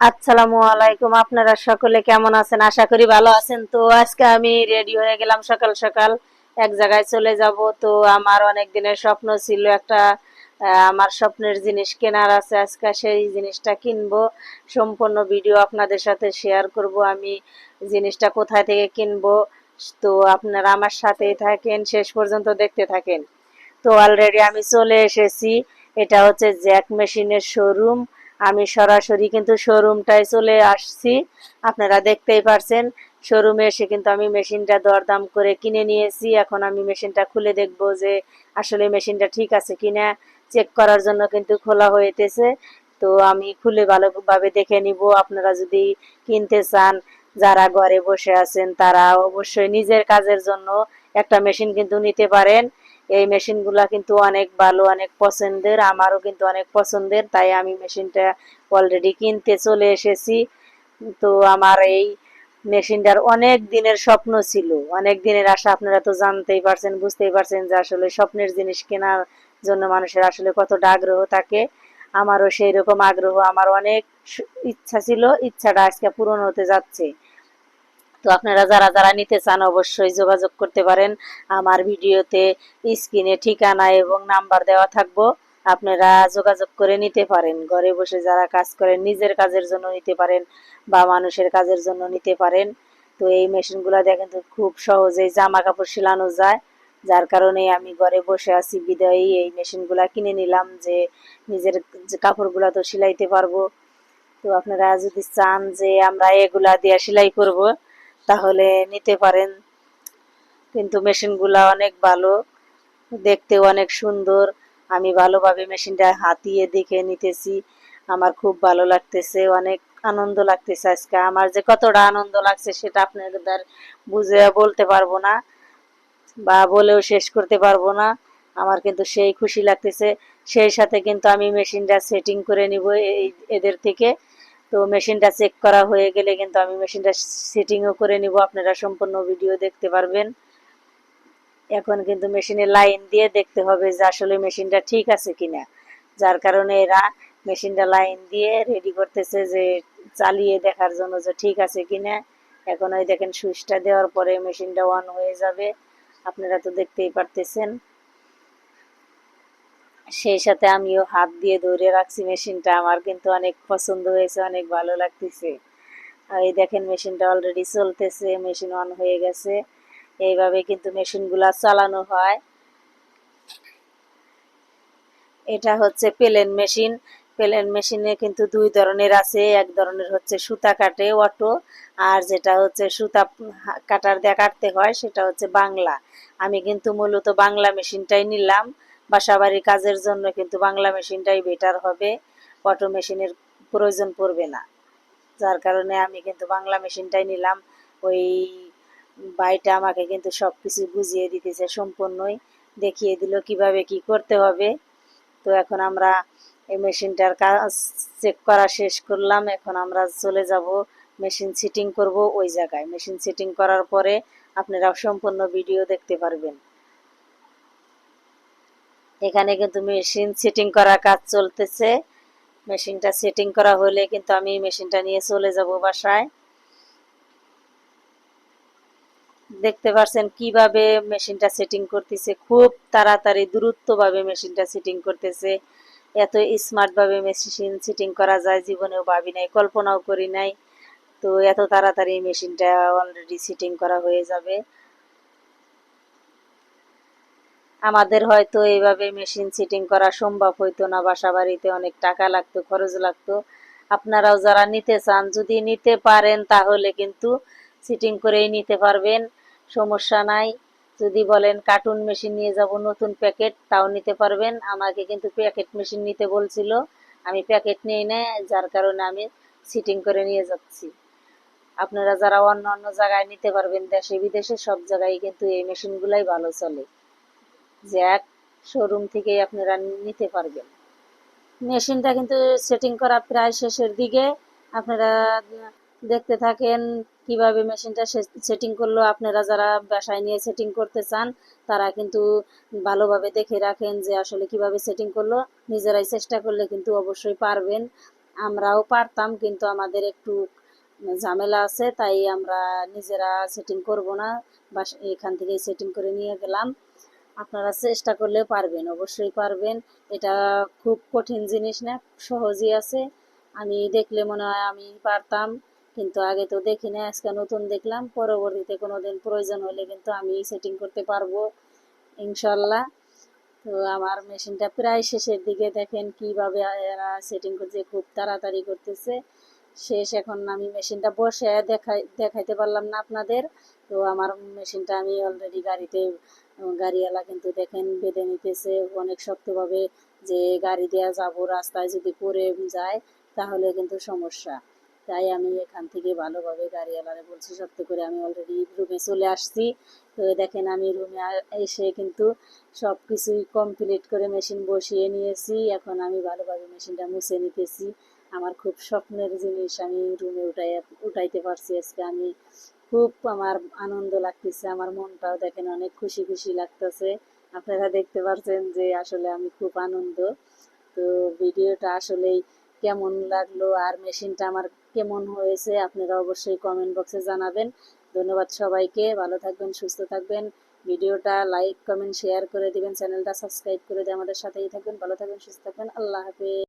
আসসালামু আলাইকুম, আপনারা সকলে কেমন আছেন? আশা করি ভালো আছেন। তো আজকে আমি রেডি হয়ে গেলাম সকাল সকাল। এক জায়গায় চলে যাব। তো আমার অনেক দিনের স্বপ্ন ছিল একটা আমার স্বপ্নের জিনিস কেনার আছে। আজকে সেই জিনিসটা কিনবো। সম্পূর্ণ ভিডিও আপনাদের সাথে শেয়ার করব। আমি জিনিসটা কোথায় থেকে কিনবো? তো আপনারা আমার সাথেই থাকেন, শেষ পর্যন্ত দেখতে থাকেন। তো অলরেডি আমি চলে এসেছি। এটা হচ্ছে জ্যাক মেশিনের শোরুম আমি সরাসরি কিন্তু শোরুমটায় চলে আসছি। আপনারা দেখতেই পারছেন শোরুমে এসে কিন্তু আমি মেশিনটা দরদাম করে কিনে নিয়েছি। এখন আমি মেশিনটা খুলে দেখব যে আসলে মেশিনটা ঠিক আছে কিনা। চেক করার জন্য কিন্তু খোলা হইতেছে। তো আমি খুলে ভালোভাবে দেখে নিব। আপনারা যদি কিনতে চান, যারা ঘরে বসে আছেন, তারা অবশ্যই নিজের কাজের জন্য একটা মেশিন কিন্তু নিতে পারেন। এই মেশিনগুলা কিন্তু অনেক ভালো, অনেক পছন্দের, আমারও কিন্তু অনেক পছন্দের, তাই আমি মেশিনটা অলরেডি কিনতে চলে এসেছি। তো আমার এই মেশিনটার অনেক দিনের স্বপ্ন ছিল, অনেক দিনের আশা, আপনারা তো জানতেই পারছেন, বুঝতেই পারছেন যে আসলে স্বপ্নের জিনিস কেনার জন্য মানুষের আসলে কতটা আগ্রহ থাকে। আমারও সেই রকম আগ্রহ, আমার অনেক ইচ্ছা ছিল, ইচ্ছাটা আজকে পূরণ হতে যাচ্ছে। তো আপনারা যারা যারা নিতে চান অবশ্যই যোগাযোগ করতে পারেন। আমার ভিডিওতে স্ক্রিনে ঠিকানা এবং নাম্বার দেওয়া থাকব। আপনারা যোগাযোগ করে নিতে পারেন। ঘরে বসে যারা কাজ করেন, নিজের কাজের জন্য নিতে পারেন বা মানুষের কাজের জন্য নিতে পারেন। তো এই মেশিনগুলো দিয়ে কিন্তু খুব সহজেই জামা কাপড় সিলানো যায়। যার কারণে আমি ঘরে বসে আছি, বিদায়ী এই মেশিনগুলা কিনে নিলাম যে নিজের কাপড়গুলা তো সিলাইতে পারব। তো আপনারা যদি চান যে আমরা এগুলা দিয়ে সেলাই করব তাহলে নিতে পারেন। কিন্তু মেশিনগুলা অনেক ভালো, দেখতেও অনেক সুন্দর। আমি ভালোভাবে মেশিনটা হাতিয়ে দেখে নিতেছি। আমার খুব ভালো লাগতেছে, অনেক আনন্দ লাগতেছে আজকে। আমার যে কতটা আনন্দ লাগছে সেটা আপনাদের বুঝে বলতে পারব না বা বলেও শেষ করতে পারব না। আমার কিন্তু সেই খুশি লাগতেছে। সেই সাথে কিন্তু আমি মেশিনটা সেটিং করে নিব এই, এদের থেকে। তো মেশিনটা চেক করা হয়ে গেলে কিন্তু আমি মেশিনটা সেটিংও করে নিব। আপনারা সম্পূর্ণ ভিডিও দেখতে পারবেন। এখন কিন্তু মেশিনে লাইন দিয়ে দেখতে হবে যে আসলে মেশিনটা ঠিক আছে কিনা। যার কারণে এরা মেশিনটা লাইন দিয়ে রেডি করতেছে যে চালিয়ে দেখার জন্য যে ঠিক আছে কিনা। এখন ওই দেখেন সুইচটা দেওয়ার পরে মেশিনটা অন হয়ে যাবে। আপনারা তো দেখতেই পারতেছেন। সেই সাথে আমিও হাত দিয়ে ধরে রাখছি মেশিনটা। আমার কিন্তু অনেক পছন্দ হয়েছে, অনেক ভালো লাগতেছে। এই দেখেন, মেশিনটা অলরেডি চলতেছে, মেশিন অন হয়ে গেছে। এইভাবে কিন্তু মেশিনগুলা চালানো হয়। এটা হচ্ছে প্লেন মেশিন। প্লেন মেশিনে কিন্তু দুই ধরনের আছে। এক ধরনের হচ্ছে সুতা কাটে অটো আর যেটা হচ্ছে সুতা কাটার দিয়ে কাটতে হয়, সেটা হচ্ছে বাংলা। আমি কিন্তু মূলত বাংলা মেশিনটাই নিলাম। বাসাবাড়ির কাজের জন্য কিন্তু বাংলা মেশিনটাই বেটার হবে। অটো মেশিনের প্রয়োজন পড়বে না। যার কারণে আমি কিন্তু বাংলা মেশিনটাই নিলাম। ওই ভাইটা আমাকে কিন্তু সব কিছু বুঝিয়ে দিতেছে সম্পূর্ণই। দেখিয়ে দিল কীভাবে কি করতে হবে। তো এখন আমরা এই মেশিনটার কাজ চেক করা শেষ করলাম। এখন আমরা চলে যাব মেশিন সিটিং করব ওই জায়গায়। মেশিন সিটিং করার পরে আপনারা সম্পূর্ণ ভিডিও দেখতে পারবেন। এখানে কিন্তু মেশিন সেটিং করার কাজ চলতেছে। মেশিনটা সেটিং করা হলে কিন্তু আমি মেশিনটা নিয়ে চলে যাব বাসায়। দেখতে পারছেন কীভাবে মেশিনটা সেটিং করতেছে, খুব তাড়াতাড়ি, দ্রুতভাবে মেশিনটা সেটিং করতেছে। এত স্মার্ট ভাবে মেশিন সেটিং করা যায়, জীবনেও ভাবি নাই, কল্পনাও করি নাই। তো এত তাড়াতাড়ি মেশিনটা অলরেডি সেটিং করা হয়ে যাবে। আমাদের হয়তো এইভাবে মেশিন সিটিং করা সম্ভব হইতো না বাসা বাড়িতে অনেক টাকা লাগতো, খরচ লাগতো। আপনারাও যারা নিতে চান, যদি নিতে পারেন তাহলে কিন্তু সিটিং করেই নিতে পারবেন, সমস্যা নাই। যদি বলেন কার্টুন মেশিন নিয়ে যাব, নতুন প্যাকেট তাও নিতে পারবেন। আমাকে কিন্তু প্যাকেট মেশিন নিতে বলছিল, আমি প্যাকেট নিয়ে নেই যার কারণে আমি সিটিং করে নিয়ে যাচ্ছি। আপনারা যারা অন্য অন্য জায়গায় নিতে পারবেন দেশে বিদেশে সব জায়গায় কিন্তু এই মেশিনগুলাই ভালো চলে। জ্যাক শোরুম থেকেই আপনারা নিতে পারবেন। মেশিনটা কিন্তু সেটিং করা প্রায় শেষের দিকে। আপনারা দেখতে থাকেন কীভাবে মেশিনটা সেটিং করল। আপনারা যারা বাসায় নিয়ে সেটিং করতে চান, তারা কিন্তু ভালোভাবে দেখে রাখেন যে আসলে কীভাবে সেটিং করল। নিজেরাই চেষ্টা করলে কিন্তু অবশ্যই পারবেন। আমরাও পারতাম, কিন্তু আমাদের একটু ঝামেলা আছে, তাই আমরা নিজেরা সেটিং করব না। বা এখান থেকে সেটিং করে নিয়ে গেলাম। আপনারা চেষ্টা করলে পারবেন, অবশ্যই পারবেন। এটা খুব কঠিন জিনিস না, সহজই আছে। আমি দেখলে মনে হয় আমি পারতাম, কিন্তু আগে তো দেখি না আজকে নতুন দেখলাম। পরবর্তীতে কোনোদিন প্রয়োজন হলে কিন্তু আমি সেটিং করতে পারব, ইনশাল্লাহ। তো আমার মেশিনটা প্রায় শেষের দিকে দেখেন কীভাবে এরা সেটিং করছে, খুব তাড়াতাড়ি করতেছে। শেষ এখন আমি মেশিনটা বসে দেখাই, দেখাইতে পারলাম না আপনাদের। তো আমার মেশিনটা আমি অলরেডি গাড়িতে গাড়িওয়ালা কিন্তু দেখেন বেঁধে নিতেছে অনেক শক্তভাবে যে গাড়ি দেওয়া যাব, রাস্তায় যদি পড়ে যায় তাহলে কিন্তু সমস্যা। তাই আমি এখান থেকে ভালোভাবে গাড়িওয়ালারে বলছি, শক্ত করে আমি অলরেডি রুমে চলে আসছি। তো দেখেন আমি রুমে এসে কিন্তু সব কিছুই কমপ্লিট করে মেশিন বসিয়ে নিয়েছি। এখন আমি ভালোভাবে মেশিনটা মুছে নিতেছি। আমার খুব স্বপ্নের জিনিস আমি রুমে উঠাই উঠাইতে পারছি আজকে আমি। খুব আমার আনন্দ লাগতেছে, আমার মনটাও দেখেন অনেক খুশি খুশি লাগতেছে। আপনারা দেখতে পাচ্ছেন যে আসলে আমি খুব আনন্দ। তো ভিডিওটা আসলেই কেমন লাগল আর মেশিনটা আমার কেমন হয়েছে আপনারা অবশ্যই কমেন্ট বক্সে জানাবেন। ধন্যবাদ সবাইকে, ভালো থাকবেন, সুস্থ থাকবেন। ভিডিওটা লাইক কমেন্ট শেয়ার করে দিবেন, চ্যানেলটা সাবস্ক্রাইব করে দিয়ে আমাদের সাথেই থাকবেন। ভালো থাকবেন, সুস্থ থাকবেন। আল্লাহ হাফেজ।